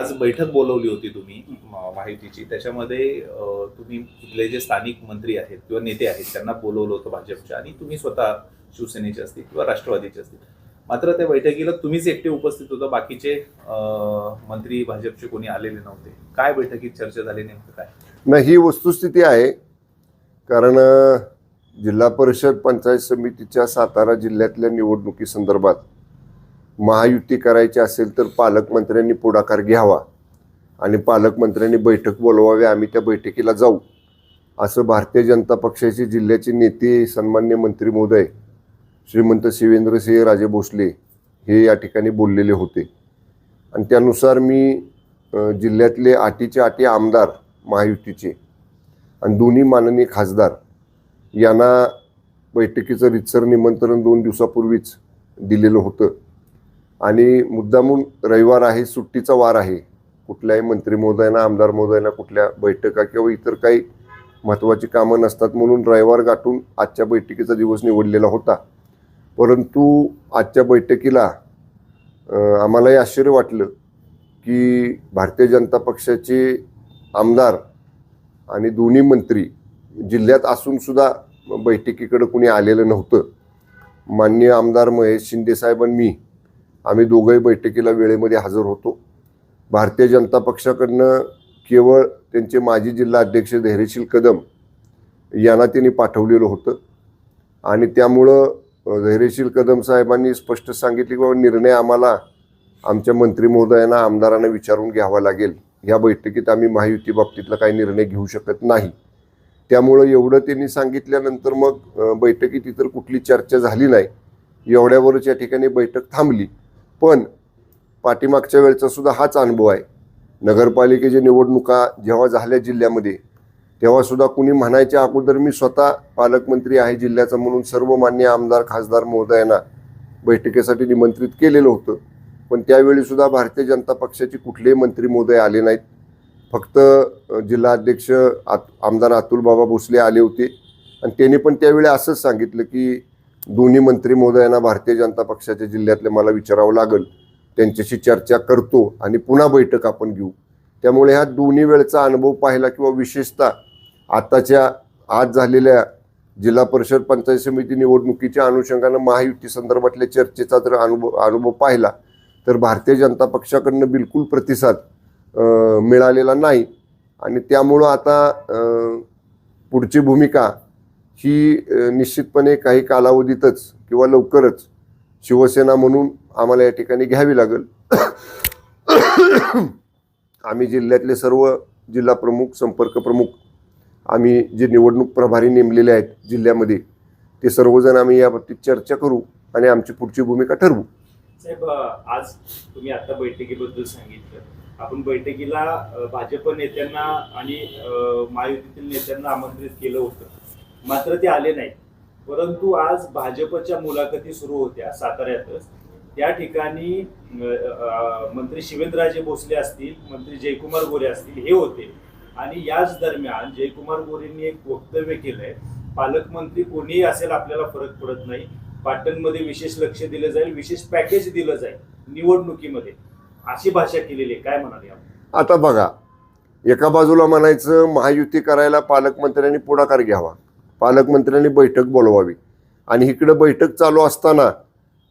आज बैठक बोलवली होती तुम्ही माहितीची. त्याच्यामध्ये तुम्ही इथले जे स्थानिक मंत्री आहेत किंवा नेते आहेत त्यांना बोलवलं होतं भाजपच्या आणि तुम्ही स्वतः शिवसेनेचे असतील किंवा राष्ट्रवादीचे असतील. मात्र त्या बैठकीला तुम्हीच एकटे उपस्थित होता बाकीचे मंत्री भाजपचे कोणी आलेले नव्हते. काय बैठकीत चर्चा झाली नेमकं काय? नाही ही वस्तुस्थिती आहे. कारण जिल्हा परिषद पंचायत समितीच्या सातारा जिल्ह्यातल्या निवडणुकीसंदर्भात महायुती करायची असेल तर पालकमंत्र्यांनी पुढाकार घ्यावा आणि पालकमंत्र्यांनी बैठक बोलवावी आम्ही त्या बैठकीला जाऊ असं भारतीय जनता पक्षाचे जिल्ह्याचे नेते सन्मान्य मंत्री महोदय श्रीमंत शिवेंद्रसिंह राजे भोसले हे या ठिकाणी बोललेले होते. आणि त्यानुसार मी जिल्ह्यातले आटीचे आटी आमदार महायुतीचे आणि दोन्ही माननीय खासदार यांना बैठकीचं रितसर निमंत्रण दोन दिवसापूर्वीच दिलेलं होतं. आणि मुद्दामून रविवार आहे सुट्टीचा वार आहे. कुठल्याही मंत्री महोदयांना आमदार महोदयांना कुठल्या बैठका किंवा इतर काही महत्त्वाची कामं नसतात म्हणून रविवार गाठून आजच्या बैठकीचा दिवस निवडलेला होता. परंतु आजच्या बैठकीला आम्हालाही आश्चर्य वाटलं की भारतीय जनता पक्षाचे आमदार आणि दोन्ही मंत्री जिल्ह्यात असूनसुद्धा बैठकीकडं कुणी आलेलं नव्हतं. माननीय आमदार महेश शिंदेसाहेब आणि मी आम्ही दोघंही बैठकीला वेळेमध्ये हजर होतो. भारतीय जनता पक्षाकडनं केवळ त्यांचे माजी जिल्हा अध्यक्ष धैर्यशील कदम यांना त्यांनी पाठवलेलं होतं. आणि त्यामुळं धैर्यशील कदम साहेबांनी स्पष्ट सांगितले की बाबा निर्णय आम्हाला आमच्या मंत्री महोदयांना आमदारांना विचारून घ्यावा लागेल. या बैठकीत आम्ही महायुती बाबतीतला काही निर्णय घेऊ शकत नाही. त्यामुळं एवढं त्यांनी सांगितल्यानंतर मग बैठकीत इतर कुठली चर्चा झाली नाही. एवढ्यावरच या ठिकाणी बैठक थांबली. पण पाठीमागच्या वेळचा सुद्धा हाच अनुभव आहे. नगरपालिकेच्या निवडणुका जेव्हा झाल्या जिल्ह्यामध्ये तेव्हासुद्धा कुणी म्हणायच्या अगोदर मी स्वतः पालकमंत्री आहे जिल्ह्याचा म्हणून सर्व मान्य आमदार खासदार महोदयांना बैठकीसाठी निमंत्रित केलेलं होतं. पण त्यावेळीसुद्धा भारतीय जनता पक्षाचे कुठलेही मंत्री महोदय आले नाहीत. फक्त जिल्हाध्यक्ष आत आमदार अतुलबाबा भोसले आले होते. आणि त्यांनी पण त्यावेळी असंच सांगितलं की दोन्ही मंत्री महोदयांना भारतीय जनता पक्षाच्या जिल्ह्यातले मला विचारावं लागेल. त्यांच्याशी चर्चा करतो आणि पुन्हा बैठक आपण घेऊ. त्यामुळे ह्या दोन्ही वेळचा अनुभव पाहिला किंवा विशेषतः आताच्या आज झालेल्या जिल्हा परिषद पंचायत समिती निवडणुकीच्या अनुषंगानं महायुती संदर्भातल्या चर्चेचा जर अनुभव अनुभव पाहिला तर भारतीय जनता पक्षाकडनं बिलकुल प्रतिसाद मिळालेला नाही. आणि त्यामुळं आता पुढची भूमिका ही निश्चितपणे काही कालावधीतच किंवा लवकरच शिवसेना म्हणून आम्हाला या ठिकाणी घ्यावी लागेल. आम्ही जिल्ह्यातले सर्व जिल्हा प्रमुख संपर्क प्रमुख आम्ही जे निवडणूक प्रभारी नेमलेले आहेत जिल्ह्यामध्ये ते सर्वजण आम्ही याबाबतीत चर्चा करू आणि आमची पुढची भूमिका ठरवू. साहेब आज तुम्ही आता बैठकीबद्दल सांगितलं. आपण बैठकीला भाजप नेत्यांना आणि महायुतीतील नेत्यांना आमंत्रित केलं होतं. मात्र ते आले नाही परंतु आज भाजपच्या मुलाखती सुरू होत्या साताऱ्यातच. त्या ठिकाणी मंत्री शिवेंद्रराजे भोसले असतील मंत्री जयकुमार गोरे असतील हे होते. आणि याच दरम्यान जयकुमार गोरेंनी एक वक्तव्य केलंय पालकमंत्री कोणीही असेल आपल्याला फरक पडत नाही. पाटणमध्ये विशेष लक्ष दिलं जाईल विशेष पॅकेज दिलं जाईल निवडणुकीमध्ये. अशी भाषा केलेली आहे. काय म्हणाले आपण आता बघा एका बाजूला म्हणायचं महायुती करायला पालकमंत्र्यांनी पुढाकार घ्यावा. पालकमंत्र्यांनी बैठक बोलवावी. आणि इकडं बैठक चालू असताना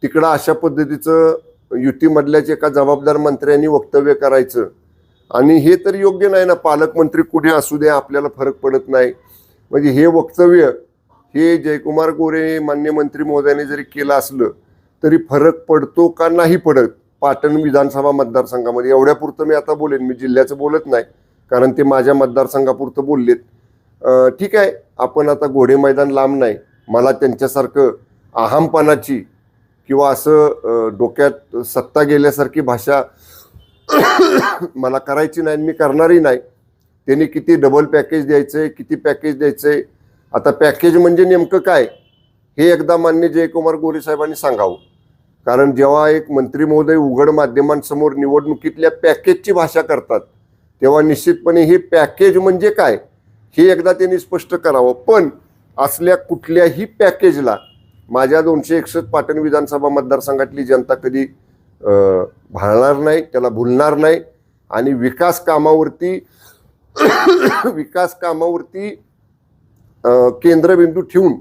तिकडं अशा पद्धतीचं युतीमधल्याच एका जबाबदार मंत्र्यांनी वक्तव्य करायचं. आणि हे तर योग्य नाही ना पालकमंत्री कुठे असू द्या आपल्याला फरक पडत नाही. म्हणजे हे वक्तव्य हे जयकुमार गोरे मान्य मंत्री महोदयाने जरी केलं असलं तरी फरक पडतो का नाही पडत? पाटण विधानसभा मतदारसंघामध्ये. एवढ्यापुरतं मी आता बोलेन मी जिल्ह्याचं बोलत नाही. कारण ते माझ्या मतदारसंघापुरतं बोललेत. ठीक आहे आपण आता घोडे मैदान लांब नाही. मला त्यांच्यासारखं अहमपणाची किंवा असं डोक्यात सत्ता गेल्यासारखी भाषा मला करायची नाही मी करणारही नाही. त्यांनी किती डबल पॅकेज द्यायचं आहे किती पॅकेज द्यायचं आहे आता पॅकेज म्हणजे नेमकं काय? हे एकदा मान्य जयकुमार गोरे साहेबांनी सांगावं. कारण जेव्हा एक मंत्री महोदय उघड माध्यमांसमोर निवडणुकीतल्या पॅकेजची भाषा करतात तेव्हा निश्चितपणे हे पॅकेज म्हणजे काय? हे एकदा त्यांनी स्पष्ट करावं. पण असल्या कुठल्याही पॅकेजला माझ्या दोनशे एकसष्ट पाटण विधानसभा मतदारसंघातली जनता कधी भाळणार नाही त्याला भुलणार नाही. आणि विकास कामावरती विकास कामावरती केंद्रबिंदू ठेवून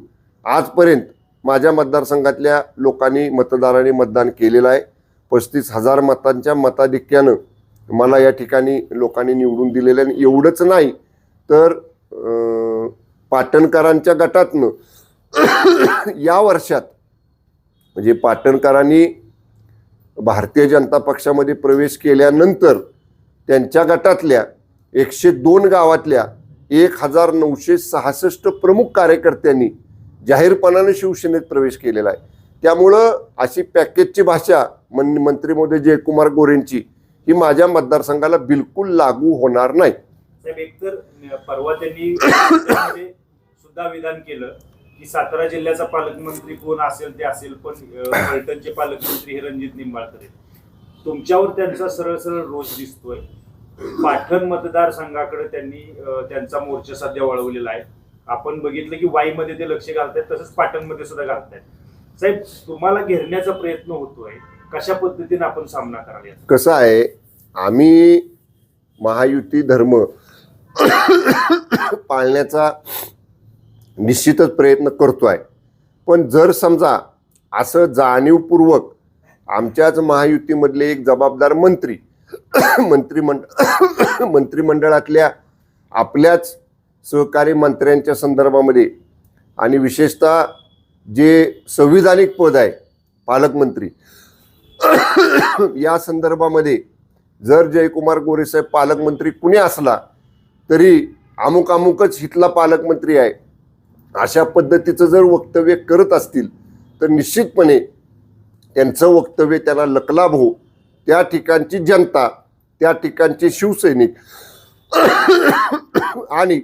आजपर्यंत माझ्या मतदारसंघातल्या लोकांनी मतदारांनी मतदान केलेलं आहे. पस्तीस हजार मतांच्या मताधिक्यानं मला या ठिकाणी लोकांनी निवडून दिलेलं आहे. आणि एवढंच नाही तर पाटणकरांच्या गटातनं या वर्षात म्हणजे पाटणकरांनी भारतीय जनता पक्षामध्ये प्रवेश केल्यानंतर त्यांच्या गटातल्या एकशे दोन गावातल्या एक हजार नऊशे सहासष्ट प्रमुख कार्यकर्त्यांनी जाहीरपणाने शिवसेनेत प्रवेश केलेला आहे. त्यामुळं अशी पॅकेजची भाषा मन मंत्री मोदी जयकुमार गोरेंची ही माझ्या मतदारसंघाला बिलकुल लागू होणार नाही. एक एकतर परवा त्यांनी सुद्धा विधान केलं की सातारा जिल्ह्याचा पालकमंत्री कोण असेल ते असेल पण अं, पालकमंत्री हे रणजित निंबाळकर आहेत. तुमच्यावर त्यांचा सरळ सरळ रोष दिसतोय. पाटण मतदारसंघाकडे त्यांनी त्यांचा मोर्चा सध्या वळवलेला आहे. आपण बघितलं की वाईमध्ये ते लक्ष घालतायत तसंच पाटणमध्ये सुद्धा घालतायत. साहेब तुम्हाला घेरण्याचा प्रयत्न होतोय. कशा पद्धतीने आपण सामना करावा कसं आहे आम्ही महायुती धर्म पाळण्याचा निश्चितच प्रयत्न करतो आहे पण जर समजा असं जाणीवपूर्वक आमच्याच महायुतीमधले एक जबाबदार मंत्री मंत्रिमंड मंत्रिमंडळातल्या आपल्याच सहकारी मंत्र्यांच्या संदर्भामध्ये आणि विशेषतः जे संविधानिक पद आहे पालकमंत्री या संदर्भामध्ये जर जयकुमार गोरेसाहेब पालकमंत्री कुणी असला तरी अमुक अमुकच हितला पालकमंत्री आहे. अशा पद्धतीचं जर वक्तव्य करत असतील तर निश्चितपणे त्यांचं वक्तव्य त्यांना लकलाभ हो. त्या ठिकाणची जनता त्या ठिकाणचे शिवसैनिक आणि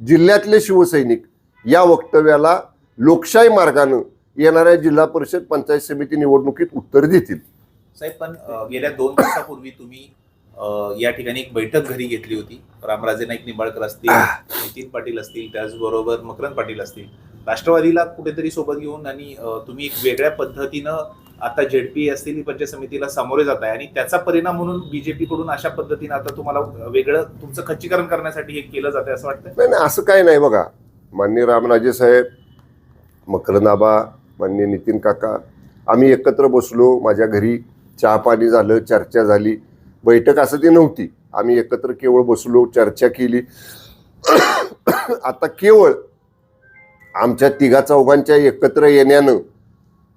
जिल्ह्यातले शिवसैनिक या वक्तव्याला लोकशाही मार्गानं येणाऱ्या जिल्हा परिषद पंचायत समिती निवडणुकीत उत्तर देतील. साहेब पण गेल्या दोन दिवसापूर्वी तुम्ही या ठिकाणी एक बैठक घरी घेतली होती. रामराजे नाईक निंबाळकर असतील नितीन पाटील असतील त्याचबरोबर मकरंद पाटील असतील. राष्ट्रवादीला कुठेतरी सोबत घेऊन आणि तुम्ही एक वेगळ्या पद्धतीनं आता झेडपी असतील ही पंचायत समितीला सामोरे जात आहे आणि त्याचा परिणाम म्हणून बीजेपी कडून अशा पद्धतीनं आता तुम्हाला वेगळं तुमचं खच्चीकरण करण्यासाठी हे केलं जाते असं वाटतं नाही नाही असं काही नाही बघा. मान्य रामराजे साहेब मकरनाबा मान्य नितीन काका आम्ही एकत्र बसलो माझ्या घरी चहा पाणी झालं चर्चा झाली. बैठक असं ती नव्हती. आम्ही एकत्र केवळ बसलो चर्चा केली. आता केवळ आमच्या तिघा चौघांच्या एकत्र येण्यानं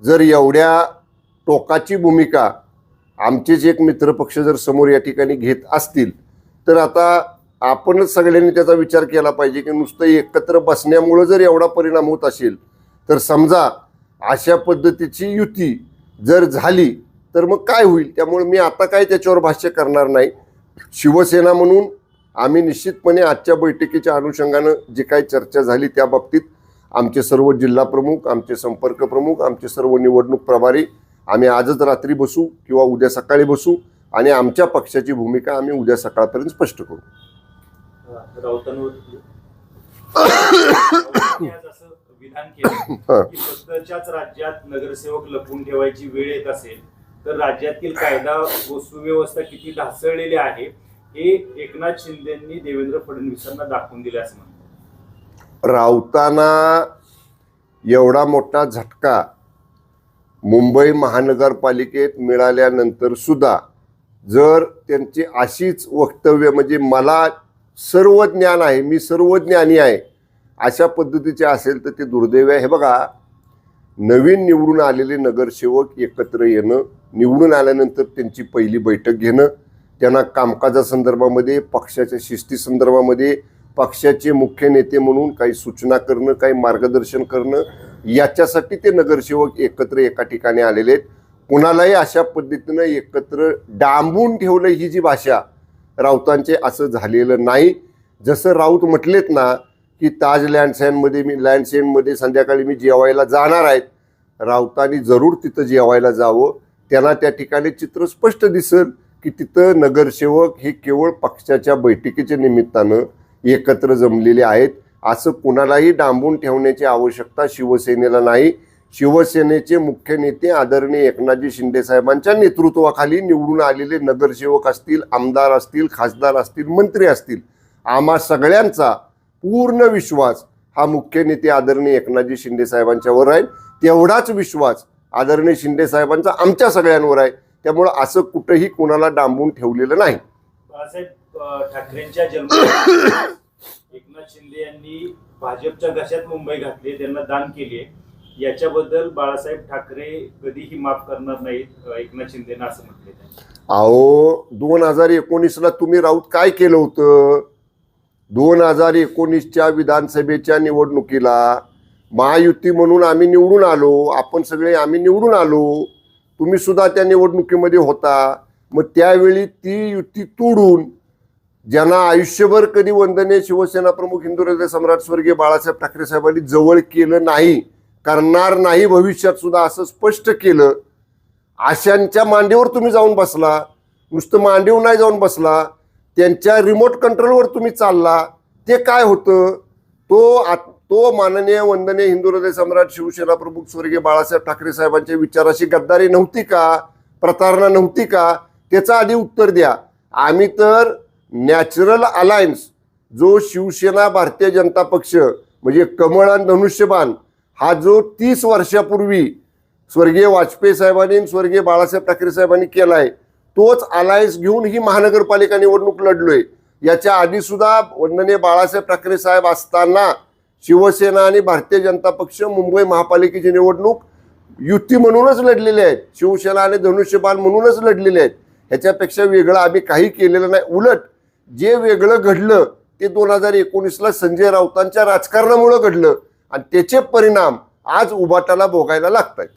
जर एवढ्या टोकाची भूमिका आमचेच एक मित्रपक्ष जर समोर या ठिकाणी घेत असतील तर आता आपणच सगळ्यांनी त्याचा विचार केला पाहिजे की नुसतं एकत्र बसण्यामुळं जर एवढा परिणाम होत असेल तर समजा अशा पद्धतीची युती जर झाली तर मग काय होईल? त्यामुळे मी आता काय त्याच्यावर भाष्य करणार नाही. शिवसेना म्हणून आम्ही निश्चितपणे आजच्या बैठकीच्या अनुषंगानं जी काही चर्चा झाली त्या बाबतीत आमचे सर्व जिल्हा प्रमुख आमचे संपर्क प्रमुख आमचे सर्व निवडणूक प्रभारी आम्ही आजच रात्री बसू किंवा उद्या सकाळी बसू आणि आमच्या पक्षाची भूमिका आम्ही उद्या सकाळपर्यंत स्पष्ट करू. विधान केलं राज्यात नगरसेवक लपवून ठेवायची वेळ येत असेल तर राज्यातील कायदा व सुव्यवस्था किती ढासळलेली आहे हे एकनाथ शिंदेंनी देवेंद्र फडणवीसांना दाखवून दिले असं म्हणतात. राऊतांना एवढा मोठा झटका मुंबई महानगरपालिकेत मिळाल्यानंतर सुद्धा जर त्यांची अशीच वक्तव्य म्हणजे मला सर्व ज्ञान आहे मी सर्व ज्ञानी आहे अशा पद्धतीचे असेल तर ते दुर्दैव आहे. हे बघा नवीन निवडून आलेले नगरसेवक एकत्र येणं निवडून आल्यानंतर त्यांची पहिली बैठक घेणं त्यांना कामकाजासंदर्भामध्ये पक्षाच्या शिस्तीसंदर्भामध्ये पक्षाचे मुख्य नेते म्हणून काही सूचना करणं काही मार्गदर्शन करणं याच्यासाठी ते नगरसेवक एकत्र एका ठिकाणी आलेले आहेत. कुणालाही अशा पद्धतीनं एकत्र डांबून ठेवलं ही जी भाषा राऊतांचे असं झालेलं नाही. जसं राऊत म्हटलेत ना की ताज लँडसेनमध्ये मी लँडसेनमध्ये संध्याकाळी मी जेवायला जाणार आहेत राऊतांनी जरूर तिथं जेवायला जावं. त्यांना त्या ठिकाणी चित्र स्पष्ट दिसेल की तिथं नगरसेवक हे केवळ पक्षाच्या बैठकीच्या निमित्तानं एकत्र जमलेले आहेत. असं कुणालाही डांबून ठेवण्याची आवश्यकता शिवसेनेला नाही. शिवसेनेचे मुख्य नेते आदरणीय एकनाथजी शिंदे साहेबांच्या नेतृत्वाखाली निवडून आलेले नगरसेवक असतील आमदार असतील खासदार असतील मंत्री असतील. आम्हा सगळ्यांचा पूर्ण विश्वास हा मुख्य नेते आदरणीय एकनाथजी शिंदे साहेबांच्यावर आहे तेवढाच विश्वास आदरणीय शिंदे साहेबांचा आमच्या सगळ्यांवर आहे. त्यामुळं असं कुठंही कोणाला डांबून ठेवलेलं नाही. बाळासाहेब ठाकरेंच्या जन्म एकनाथ शिंदे यांनी भाजपच्या घशात मुंबई घातली त्यांना दान केली याच्याबद्दल बाळासाहेब ठाकरे कधीही माफ करणार नाहीत एकनाथ शिंदेना असं म्हटले अहो दोन हजार एकोणीसला तुम्ही राऊत काय केलं होतं? दोन हजार एकोणीसच्या विधानसभेच्या निवडणुकीला महायुती म्हणून आम्ही निवडून आलो आपण सगळे आम्ही निवडून आलो तुम्ही सुद्धा त्या निवडणुकीमध्ये होता. मग त्यावेळी ती युती तोडून ज्यांना आयुष्यभर कधी वंदने शिवसेना प्रमुख हिंदू हृदय सम्राट स्वर्गीय बाळासाहेब ठाकरे साहेबांनी जवळ केलं नाही करणार नाही भविष्यात सुद्धा असं स्पष्ट केलं आशांच्या मांडीवर तुम्ही जाऊन बसला. नुसतं मांडीवर नाही जाऊन बसला त्यांच्या रिमोट कंट्रोलवर तुम्ही चालला. ते काय होतं? तो आत- तो माननीय वंदनीय हिंदू हृदय सम्राट शिवसेना प्रमुख स्वर्गीय बाळासाहेब ठाकरे साहेबांच्या विचाराशी गद्दारी नव्हती का? प्रतारणा नव्हती का? त्याचं आधी उत्तर द्या. आम्ही तर नॅचरल अलायन्स जो शिवसेना भारतीय जनता पक्ष म्हणजे कमळ आणि धनुष्यबाण हा जो तीस वर्षापूर्वी स्वर्गीय वाजपेयी साहेबांनी स्वर्गीय बाळासाहेब ठाकरे साहेबांनी केलाय तोच अलायन्स घेऊन ही महानगरपालिका निवडणूक लढलोय. याच्या आधी सुद्धा वंदनीय बाळासाहेब ठाकरे साहेब असताना शिवसेना आणि भारतीय जनता पक्ष मुंबई महापालिकेची निवडणूक युती म्हणूनच लढलेले आहेत. शिवसेना आणि धनुष्यबाण म्हणूनच लढलेले आहेत. ह्याच्यापेक्षा वेगळं आम्ही काही केलेलं नाही. उलट जे वेगळं घडलं ते दोन हजार एकोणीसला संजय राऊतांच्या राजकारणामुळं घडलं आणि त्याचे परिणाम आज उभाटाला भोगायला लागत आहेत